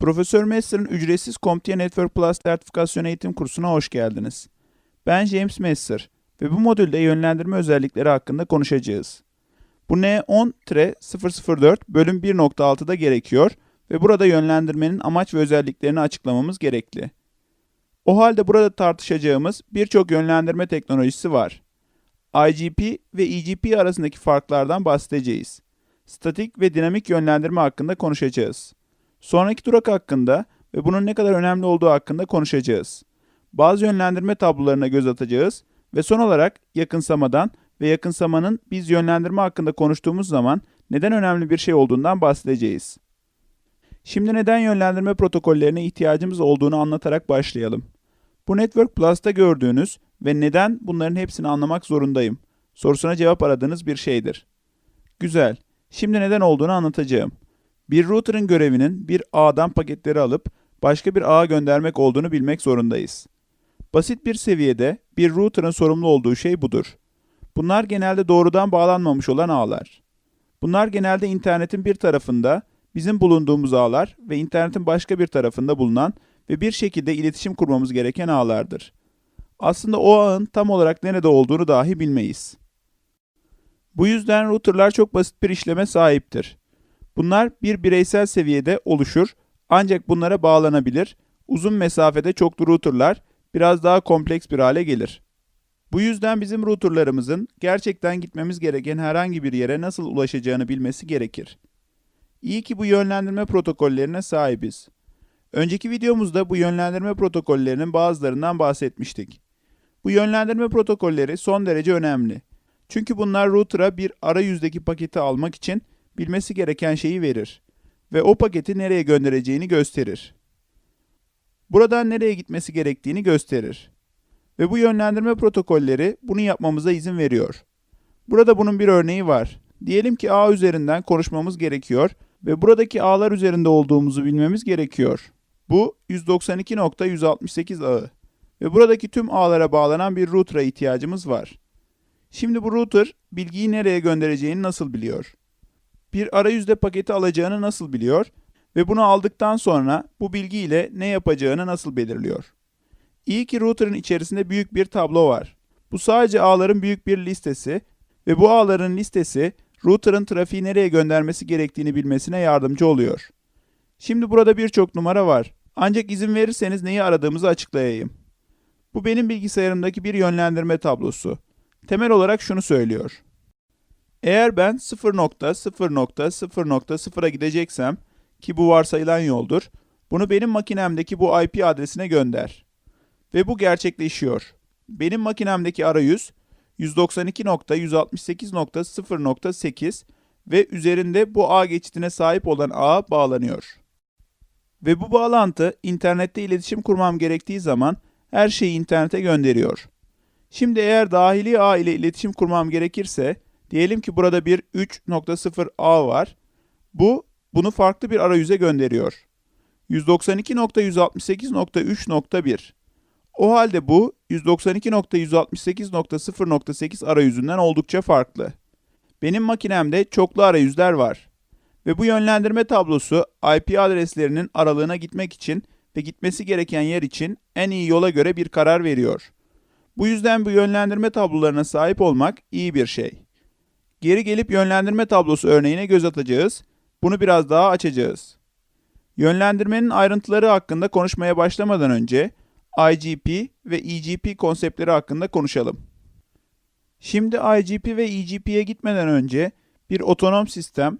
Profesör Messer'ın ücretsiz CompTIA Network Plus sertifikasyon eğitim kursuna hoş geldiniz. Ben James Messer ve bu modülde yönlendirme özellikleri hakkında konuşacağız. Bu N10-004 bölüm 1.6'da gerekiyor ve burada yönlendirmenin amaç ve özelliklerini açıklamamız gerekli. O halde burada tartışacağımız birçok yönlendirme teknolojisi var. IGP ve EGP arasındaki farklardan bahsedeceğiz. Statik ve dinamik yönlendirme hakkında konuşacağız. Sonraki durak hakkında ve bunun ne kadar önemli olduğu hakkında konuşacağız. Bazı yönlendirme tablolarına göz atacağız ve son olarak yakınsamadan ve yakınsamanın biz yönlendirme hakkında konuştuğumuz zaman neden önemli bir şey olduğundan bahsedeceğiz. Şimdi neden yönlendirme protokollerine ihtiyacımız olduğunu anlatarak başlayalım. Bu Network Plus'ta gördüğünüz ve neden bunların hepsini anlamak zorundayım sorusuna cevap aradığınız bir şeydir. Güzel. Şimdi neden olduğunu anlatacağım. Bir router'ın görevinin bir ağdan paketleri alıp başka bir ağa göndermek olduğunu bilmek zorundayız. Basit bir seviyede bir router'ın sorumlu olduğu şey budur. Bunlar genelde doğrudan bağlanmamış olan ağlar. Bunlar genelde internetin bir tarafında bizim bulunduğumuz ağlar ve internetin başka bir tarafında bulunan ve bir şekilde iletişim kurmamız gereken ağlardır. Aslında o ağın tam olarak nerede olduğunu dahi bilmeyiz. Bu yüzden routerlar çok basit bir işleme sahiptir. Bunlar bir bireysel seviyede oluşur ancak bunlara bağlanabilir, uzun mesafede çoklu routerlar biraz daha kompleks bir hale gelir. Bu yüzden bizim routerlarımızın gerçekten gitmemiz gereken herhangi bir yere nasıl ulaşacağını bilmesi gerekir. İyi ki bu yönlendirme protokollerine sahibiz. Önceki videomuzda bu yönlendirme protokollerinin bazılarından bahsetmiştik. Bu yönlendirme protokolleri son derece önemli. Çünkü bunlar router'a bir arayüzdeki paketi almak için bilmesi gereken şeyi verir ve o paketi nereye göndereceğini gösterir. Buradan nereye gitmesi gerektiğini gösterir. Ve bu yönlendirme protokolleri bunu yapmamıza izin veriyor. Burada bunun bir örneği var. Diyelim ki ağ üzerinden konuşmamız gerekiyor ve buradaki ağlar üzerinde olduğumuzu bilmemiz gerekiyor. Bu 192.168 ağı ve buradaki tüm ağlara bağlanan bir router'a ihtiyacımız var. Şimdi bu router bilgiyi nereye göndereceğini nasıl biliyor? Bir arayüzde paketi alacağını nasıl biliyor ve bunu aldıktan sonra bu bilgiyle ne yapacağını nasıl belirliyor? İyi ki router'ın içerisinde büyük bir tablo var. Bu sadece ağların büyük bir listesi ve bu ağların listesi router'ın trafiği nereye göndermesi gerektiğini bilmesine yardımcı oluyor. Şimdi burada birçok numara var. Ancak izin verirseniz neyi aradığımızı açıklayayım. Bu benim bilgisayarımdaki bir yönlendirme tablosu. Temel olarak şunu söylüyor. Eğer ben 0.0.0.0'a gideceksem ki bu varsayılan yoldur, bunu benim makinemdeki bu IP adresine gönder. Ve bu gerçekleşiyor. Benim makinemdeki arayüz 192.168.0.8 ve üzerinde bu ağ geçidine sahip olan ağa bağlanıyor. Ve bu bağlantı internette iletişim kurmam gerektiği zaman her şeyi internete gönderiyor. Şimdi eğer dahili ağ ile iletişim kurmam gerekirse, diyelim ki burada bir 3.0 ağ var. Bu, bunu farklı bir arayüze gönderiyor. 192.168.3.1 O halde bu 192.168.0.8 arayüzünden oldukça farklı. Benim makinemde çoklu arayüzler var. Ve bu yönlendirme tablosu IP adreslerinin aralığına gitmek için ve gitmesi gereken yer için en iyi yola göre bir karar veriyor. Bu yüzden bu yönlendirme tablolarına sahip olmak iyi bir şey. Geri gelip yönlendirme tablosu örneğine göz atacağız. Bunu biraz daha açacağız. Yönlendirmenin ayrıntıları hakkında konuşmaya başlamadan önce IGP ve EGP konseptleri hakkında konuşalım. Şimdi IGP ve EGP'ye gitmeden önce bir otonom sistem,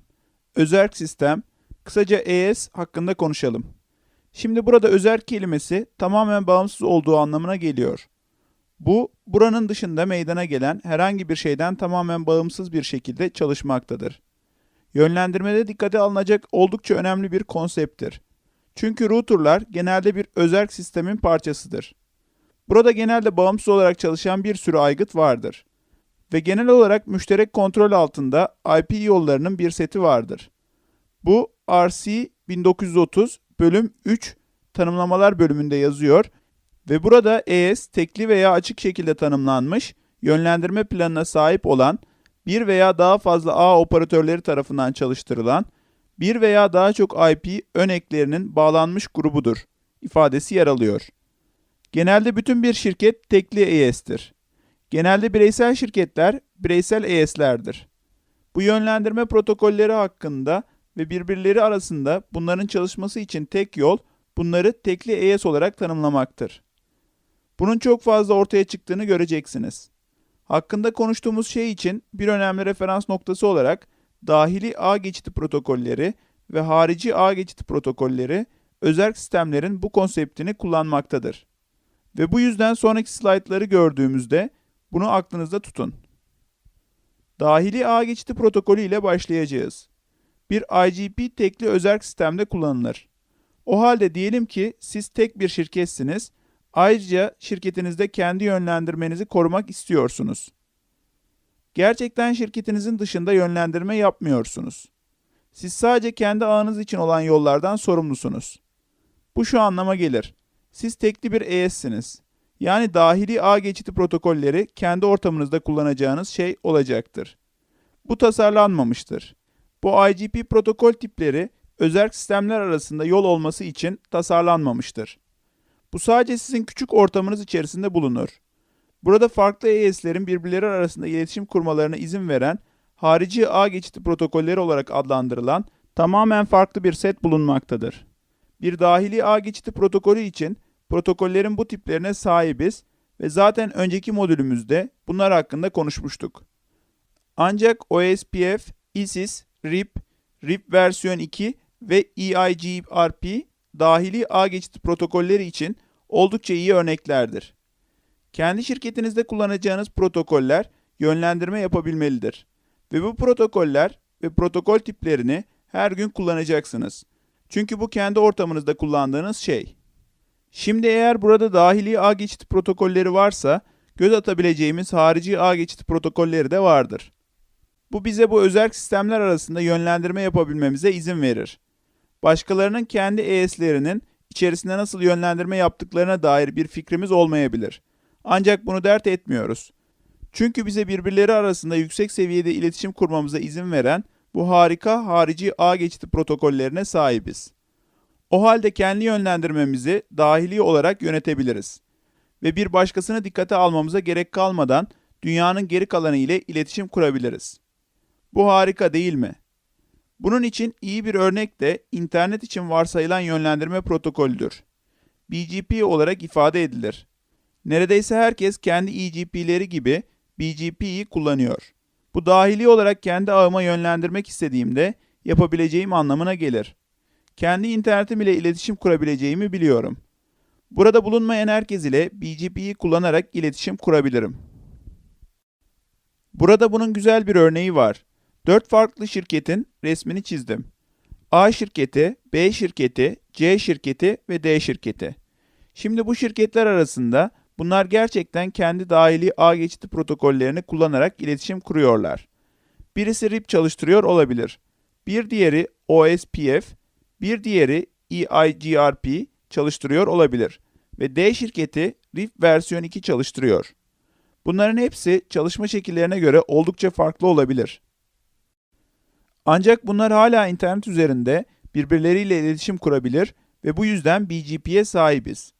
özerk sistem, kısaca ES hakkında konuşalım. Şimdi burada özerk kelimesi tamamen bağımsız olduğu anlamına geliyor. Bu, buranın dışında meydana gelen herhangi bir şeyden tamamen bağımsız bir şekilde çalışmaktadır. Yönlendirmede dikkate alınacak oldukça önemli bir konsepttir. Çünkü routerlar genelde bir özerk sistemin parçasıdır. Burada genelde bağımsız olarak çalışan bir sürü aygıt vardır. Ve genel olarak müşterek kontrol altında IP yollarının bir seti vardır. Bu RC 1930 bölüm 3 tanımlamalar bölümünde yazıyor ve burada ES tekli veya açık şekilde tanımlanmış yönlendirme planına sahip olan bir veya daha fazla ağ operatörleri tarafından çalıştırılan bir veya daha çok IP ön eklerinin bağlanmış grubudur ifadesi yer alıyor. Genelde bütün bir şirket tekli AES'tir. Genelde bireysel şirketler bireysel AES'lerdir. Bu yönlendirme protokolleri hakkında ve birbirleri arasında bunların çalışması için tek yol bunları tekli AES olarak tanımlamaktır. Bunun çok fazla ortaya çıktığını göreceksiniz. Hakkında konuştuğumuz şey için bir önemli referans noktası olarak dahili ağ geçiti protokolleri ve harici ağ geçiti protokolleri özerk sistemlerin bu konseptini kullanmaktadır. Ve bu yüzden sonraki slaytları gördüğümüzde bunu aklınızda tutun. Dahili ağ geçiti protokolü ile başlayacağız. Bir IGP tekli özerk sistemde kullanılır. O halde diyelim ki siz tek bir şirketsiniz. Ayrıca şirketinizde kendi yönlendirmenizi korumak istiyorsunuz. Gerçekten şirketinizin dışında yönlendirme yapmıyorsunuz. Siz sadece kendi ağınız için olan yollardan sorumlusunuz. Bu şu anlama gelir. Siz tekli bir ES'siniz. Yani dahili ağ geçiti protokolleri kendi ortamınızda kullanacağınız şey olacaktır. Bu tasarlanmamıştır. Bu IGP protokol tipleri özerk sistemler arasında yol olması için tasarlanmamıştır. Bu sadece sizin küçük ortamınız içerisinde bulunur. Burada farklı AES'lerin birbirleri arasında iletişim kurmalarına izin veren harici ağ geçiti protokolleri olarak adlandırılan tamamen farklı bir set bulunmaktadır. Bir dahili ağ geçiti protokolü için protokollerin bu tiplerine sahibiz ve zaten önceki modülümüzde bunlar hakkında konuşmuştuk. Ancak OSPF, ISIS, RIP, RIP versiyon 2 ve EIGRP dahili ağ geçiti protokolleri için oldukça iyi örneklerdir. Kendi şirketinizde kullanacağınız protokoller yönlendirme yapabilmelidir. Ve bu protokoller ve protokol tiplerini her gün kullanacaksınız. Çünkü bu kendi ortamınızda kullandığınız şey. Şimdi eğer burada dahili ağ geçiti protokolleri varsa göz atabileceğimiz harici ağ geçiti protokolleri de vardır. Bu bize bu özerk sistemler arasında yönlendirme yapabilmemize izin verir. Başkalarının kendi ES'lerinin içerisinde nasıl yönlendirme yaptıklarına dair bir fikrimiz olmayabilir. Ancak bunu dert etmiyoruz. Çünkü bize birbirleri arasında yüksek seviyede iletişim kurmamıza izin veren bu harika harici ağ geçiti protokollerine sahibiz. O halde kendi yönlendirmemizi dahili olarak yönetebiliriz. Ve bir başkasını dikkate almamıza gerek kalmadan dünyanın geri kalanı ile iletişim kurabiliriz. Bu harika değil mi? Bunun için iyi bir örnek de internet için varsayılan yönlendirme protokolüdür. BGP olarak ifade edilir. Neredeyse herkes kendi EGP'leri gibi BGP'yi kullanıyor. Bu dahili olarak kendi ağıma yönlendirmek istediğimde yapabileceğim anlamına gelir. Kendi internetim ile iletişim kurabileceğimi biliyorum. Burada bulunmayan herkes ile BGP'yi kullanarak iletişim kurabilirim. Burada bunun güzel bir örneği var. Dört farklı şirketin resmini çizdim. A şirketi, B şirketi, C şirketi ve D şirketi. Şimdi bu şirketler arasında bunlar gerçekten kendi dahili ağ geçiti protokollerini kullanarak iletişim kuruyorlar. Birisi RIP çalıştırıyor olabilir. Bir diğeri OSPF, bir diğeri EIGRP çalıştırıyor olabilir ve D şirketi RIP versiyon 2 çalıştırıyor. Bunların hepsi çalışma şekillerine göre oldukça farklı olabilir. Ancak bunlar hala internet üzerinde birbirleriyle iletişim kurabilir ve bu yüzden BGP'ye sahibiz.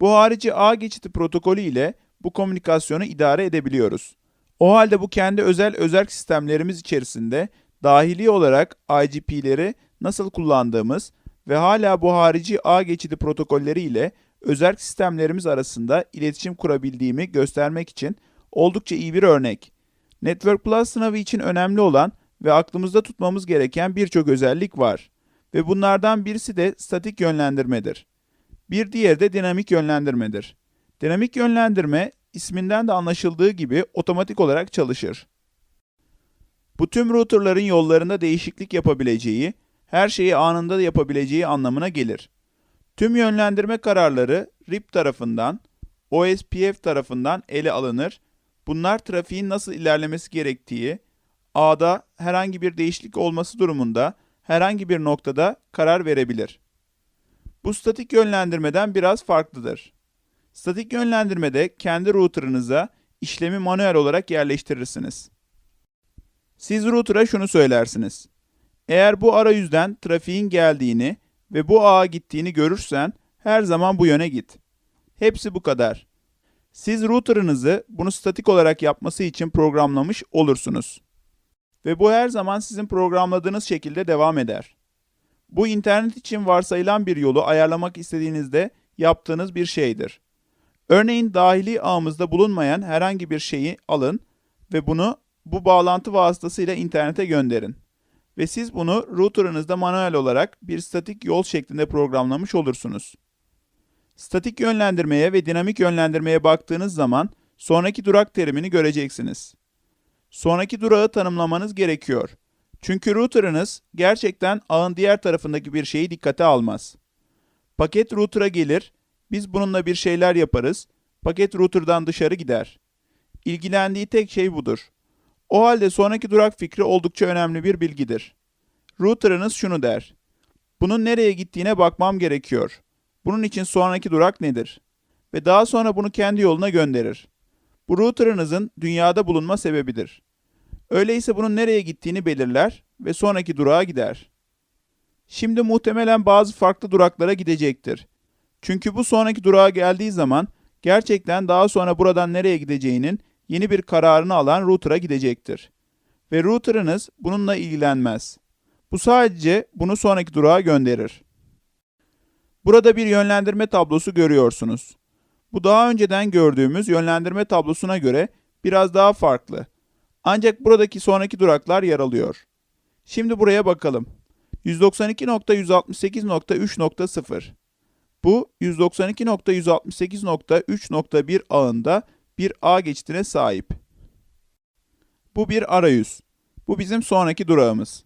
Bu harici ağ geçiti protokolü ile bu komünikasyonu idare edebiliyoruz. O halde bu kendi özel özerk sistemlerimiz içerisinde dahili olarak IGP'leri nasıl kullandığımız ve hala bu harici ağ geçidi protokolleri ile özerk sistemlerimiz arasında iletişim kurabildiğimi göstermek için oldukça iyi bir örnek. Network Plus sınavı için önemli olan ve aklımızda tutmamız gereken birçok özellik var. Ve bunlardan birisi de statik yönlendirmedir. Bir diğeri de dinamik yönlendirmedir. Dinamik yönlendirme isminden de anlaşıldığı gibi otomatik olarak çalışır. Bu tüm routerların yollarında değişiklik yapabileceği, her şeyi anında yapabileceği anlamına gelir. Tüm yönlendirme kararları RIP tarafından, OSPF tarafından ele alınır. Bunlar trafiğin nasıl ilerlemesi gerektiği, ağda herhangi bir değişiklik olması durumunda herhangi bir noktada karar verebilir. Bu statik yönlendirmeden biraz farklıdır. Statik yönlendirmede kendi router'ınıza işlemi manuel olarak yerleştirirsiniz. Siz router'a şunu söylersiniz. Eğer bu arayüzden trafiğin geldiğini ve bu ağa gittiğini görürsen her zaman bu yöne git. Hepsi bu kadar. Siz router'ınızı bunu statik olarak yapması için programlamış olursunuz. Ve bu her zaman sizin programladığınız şekilde devam eder. Bu internet için varsayılan bir yolu ayarlamak istediğinizde yaptığınız bir şeydir. Örneğin dahili ağımızda bulunmayan herhangi bir şeyi alın ve bunu bu bağlantı vasıtasıyla internete gönderin. Ve siz bunu router'ınızda manuel olarak bir statik yol şeklinde programlamış olursunuz. Statik yönlendirmeye ve dinamik yönlendirmeye baktığınız zaman sonraki durak terimini göreceksiniz. Sonraki durağı tanımlamanız gerekiyor. Çünkü router'ınız gerçekten ağın diğer tarafındaki bir şeyi dikkate almaz. Paket router'a gelir, biz bununla bir şeyler yaparız, paket router'dan dışarı gider. İlgilendiği tek şey budur. O halde sonraki durak fikri oldukça önemli bir bilgidir. Router'ınız şunu der. Bunun nereye gittiğine bakmam gerekiyor. Bunun için sonraki durak nedir? Ve daha sonra bunu kendi yoluna gönderir. Bu router'ınızın dünyada bulunma sebebidir. Öyleyse bunun nereye gittiğini belirler ve sonraki durağa gider. Şimdi muhtemelen bazı farklı duraklara gidecektir. Çünkü bu sonraki durağa geldiği zaman gerçekten daha sonra buradan nereye gideceğinin yeni bir kararını alan router'a gidecektir. Ve router'ınız bununla ilgilenmez. Bu sadece bunu sonraki durağa gönderir. Burada bir yönlendirme tablosu görüyorsunuz. Bu daha önceden gördüğümüz yönlendirme tablosuna göre biraz daha farklı. Ancak buradaki sonraki duraklar yer alıyor. Şimdi buraya bakalım. 192.168.3.0 Bu 192.168.3.1 ağında bir ağ geçitine sahip. Bu bir arayüz. Bu bizim sonraki durağımız.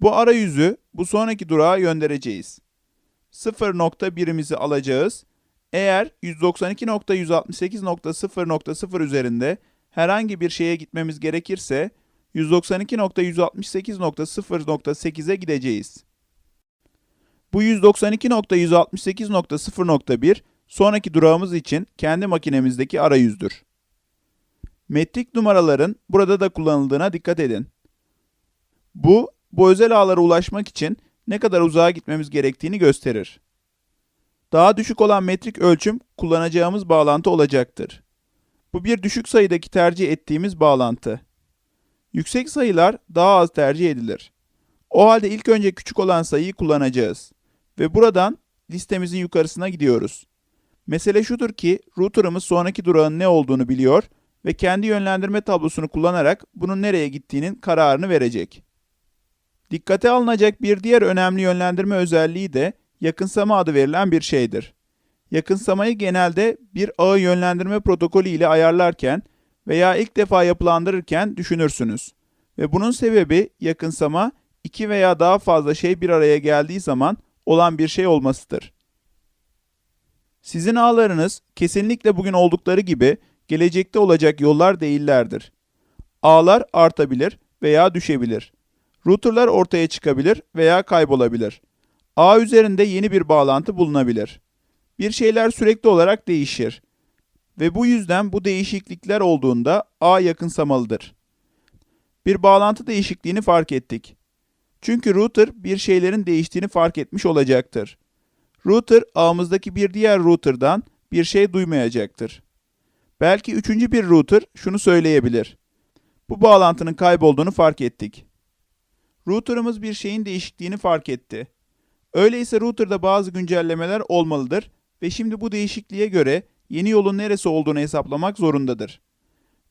Bu arayüzü bu sonraki durağa göndereceğiz. 0.1'imizi alacağız. Eğer 192.168.0.0 üzerinde herhangi bir şeye gitmemiz gerekirse 192.168.0.8'e gideceğiz. Bu 192.168.0.1 sonraki durağımız için kendi makinemizdeki arayüzdür. Metrik numaraların burada da kullanıldığına dikkat edin. Bu, bu özel ağlara ulaşmak için ne kadar uzağa gitmemiz gerektiğini gösterir. Daha düşük olan metrik ölçüm kullanacağımız bağlantı olacaktır. Bu bir düşük sayıdaki tercih ettiğimiz bağlantı. Yüksek sayılar daha az tercih edilir. O halde ilk önce küçük olan sayıyı kullanacağız. Ve buradan listemizin yukarısına gidiyoruz. Mesele şudur ki router'ımız sonraki durağın ne olduğunu biliyor ve kendi yönlendirme tablosunu kullanarak bunun nereye gittiğinin kararını verecek. Dikkate alınacak bir diğer önemli yönlendirme özelliği de yakınsama adı verilen bir şeydir. Yakınsamayı genelde bir ağı yönlendirme protokolü ile ayarlarken veya ilk defa yapılandırırken düşünürsünüz. Ve bunun sebebi yakınsama iki veya daha fazla şey bir araya geldiği zaman olan bir şey olmasıdır. Sizin ağlarınız kesinlikle bugün oldukları gibi gelecekte olacak yollar değillerdir. Ağlar artabilir veya düşebilir. Routerlar ortaya çıkabilir veya kaybolabilir. Ağ üzerinde yeni bir bağlantı bulunabilir. Bir şeyler sürekli olarak değişir. Ve bu yüzden bu değişiklikler olduğunda ağ yakınsamalıdır. Bir bağlantı değişikliğini fark ettik. Çünkü router bir şeylerin değiştiğini fark etmiş olacaktır. Router ağımızdaki bir diğer router'dan bir şey duymayacaktır. Belki üçüncü bir router şunu söyleyebilir. Bu bağlantının kaybolduğunu fark ettik. Router'ımız bir şeyin değişikliğini fark etti. Öyleyse router'da bazı güncellemeler olmalıdır ve şimdi bu değişikliğe göre yeni yolun neresi olduğunu hesaplamak zorundadır.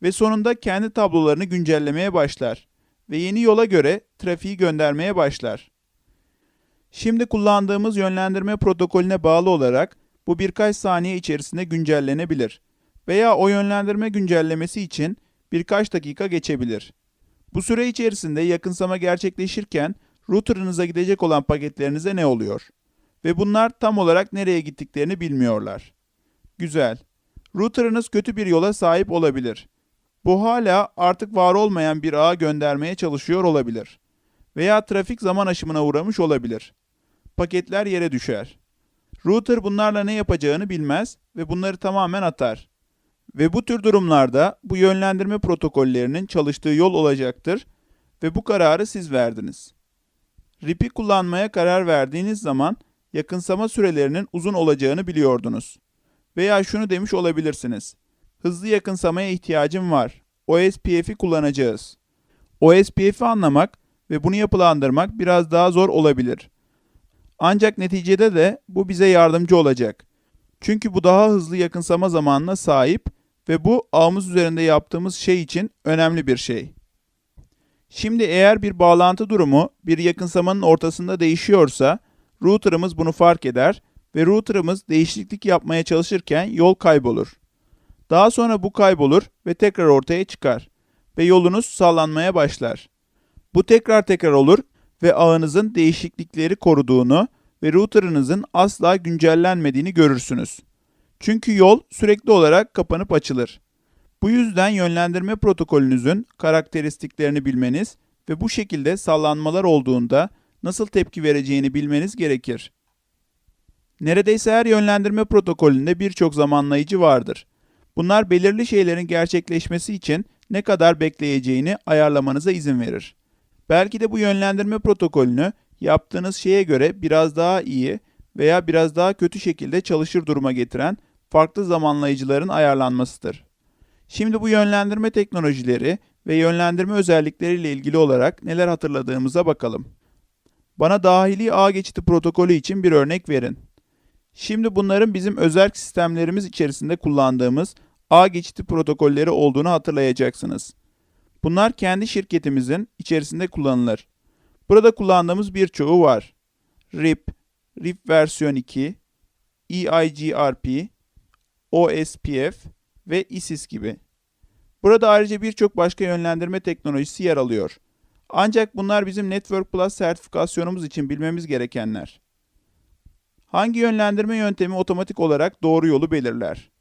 Ve sonunda kendi tablolarını güncellemeye başlar ve yeni yola göre trafiği göndermeye başlar. Şimdi kullandığımız yönlendirme protokolüne bağlı olarak bu birkaç saniye içerisinde güncellenebilir veya o yönlendirme güncellemesi için birkaç dakika geçebilir. Bu süre içerisinde yakınsama gerçekleşirken router'ınıza gidecek olan paketlerinize ne oluyor? Ve bunlar tam olarak nereye gittiklerini bilmiyorlar. Güzel. Router'ınız kötü bir yola sahip olabilir. Bu hala artık var olmayan bir ağa göndermeye çalışıyor olabilir. Veya trafik zaman aşımına uğramış olabilir. Paketler yere düşer. Router bunlarla ne yapacağını bilmez ve bunları tamamen atar. Ve bu tür durumlarda bu yönlendirme protokollerinin çalıştığı yol olacaktır ve bu kararı siz verdiniz. RIP'i kullanmaya karar verdiğiniz zaman yakınsama sürelerinin uzun olacağını biliyordunuz. Veya şunu demiş olabilirsiniz. Hızlı yakınsamaya ihtiyacım var. OSPF'i kullanacağız. OSPF'i anlamak ve bunu yapılandırmak biraz daha zor olabilir. Ancak neticede de bu bize yardımcı olacak. Çünkü bu daha hızlı yakınsama zamanına sahip ve bu ağımız üzerinde yaptığımız şey için önemli bir şey. Şimdi eğer bir bağlantı durumu bir yakınsamanın ortasında değişiyorsa router'ımız bunu fark eder ve router'ımız değişiklik yapmaya çalışırken yol kaybolur. Daha sonra bu kaybolur ve tekrar ortaya çıkar ve yolunuz sallanmaya başlar. Bu tekrar tekrar olur ve ağınızın değişiklikleri koruduğunu ve router'ınızın asla güncellenmediğini görürsünüz. Çünkü yol sürekli olarak kapanıp açılır. Bu yüzden yönlendirme protokolünüzün karakteristiklerini bilmeniz ve bu şekilde sallanmalar olduğunda nasıl tepki vereceğini bilmeniz gerekir. Neredeyse her yönlendirme protokolünde birçok zamanlayıcı vardır. Bunlar belirli şeylerin gerçekleşmesi için ne kadar bekleyeceğini ayarlamanıza izin verir. Belki de bu yönlendirme protokolünü yaptığınız şeye göre biraz daha iyi veya biraz daha kötü şekilde çalışır duruma getiren farklı zamanlayıcıların ayarlanmasıdır. Şimdi bu yönlendirme teknolojileri ve yönlendirme özellikleriyle ilgili olarak neler hatırladığımıza bakalım. Bana dahili ağ geçidi protokolü için bir örnek verin. Şimdi bunların bizim özel sistemlerimiz içerisinde kullandığımız ağ geçidi protokolleri olduğunu hatırlayacaksınız. Bunlar kendi şirketimizin içerisinde kullanılır. Burada kullandığımız birçoğu var. RIP, RIP versiyon 2, E EIGRP, OSPF ve ISIS gibi. Burada ayrıca birçok başka yönlendirme teknolojisi yer alıyor. Ancak bunlar bizim Network Plus sertifikasyonumuz için bilmemiz gerekenler. Hangi yönlendirme yöntemi otomatik olarak doğru yolu belirler?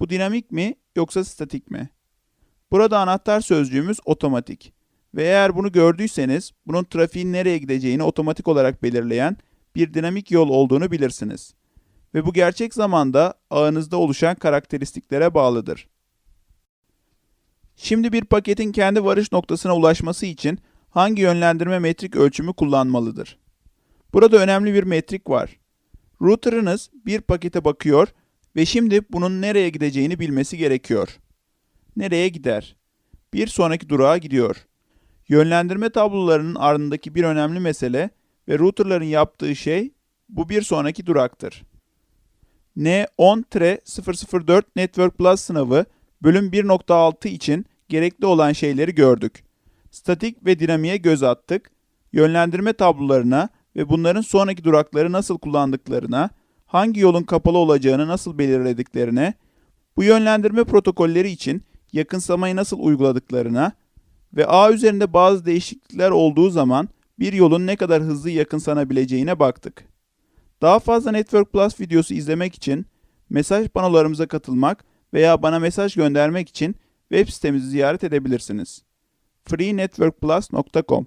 Bu dinamik mi yoksa statik mi? Burada anahtar sözcüğümüz otomatik. Ve eğer bunu gördüyseniz bunun trafiğin nereye gideceğini otomatik olarak belirleyen bir dinamik yol olduğunu bilirsiniz. Ve bu gerçek zamanda ağınızda oluşan karakteristiklere bağlıdır. Şimdi bir paketin kendi varış noktasına ulaşması için hangi yönlendirme metrik ölçümü kullanmalıdır? Burada önemli bir metrik var. Router'ınız bir pakete bakıyor ve şimdi bunun nereye gideceğini bilmesi gerekiyor. Nereye gider? Bir sonraki durağa gidiyor. Yönlendirme tablolarının ardındaki bir önemli mesele ve routerların yaptığı şey bu bir sonraki duraktır. N10-004 Network Plus sınavı bölüm 1.6 için gerekli olan şeyleri gördük. Statik ve dinamiğe göz attık. Yönlendirme tablolarına ve bunların sonraki durakları nasıl kullandıklarına, hangi yolun kapalı olacağını nasıl belirlediklerine, bu yönlendirme protokolleri için yakınsamayı nasıl uyguladıklarına ve ağ üzerinde bazı değişiklikler olduğu zaman bir yolun ne kadar hızlı yakınsanabileceğine baktık. Daha fazla Network Plus videosu izlemek için mesaj panolarımıza katılmak veya bana mesaj göndermek için web sitemizi ziyaret edebilirsiniz. freenetworkplus.com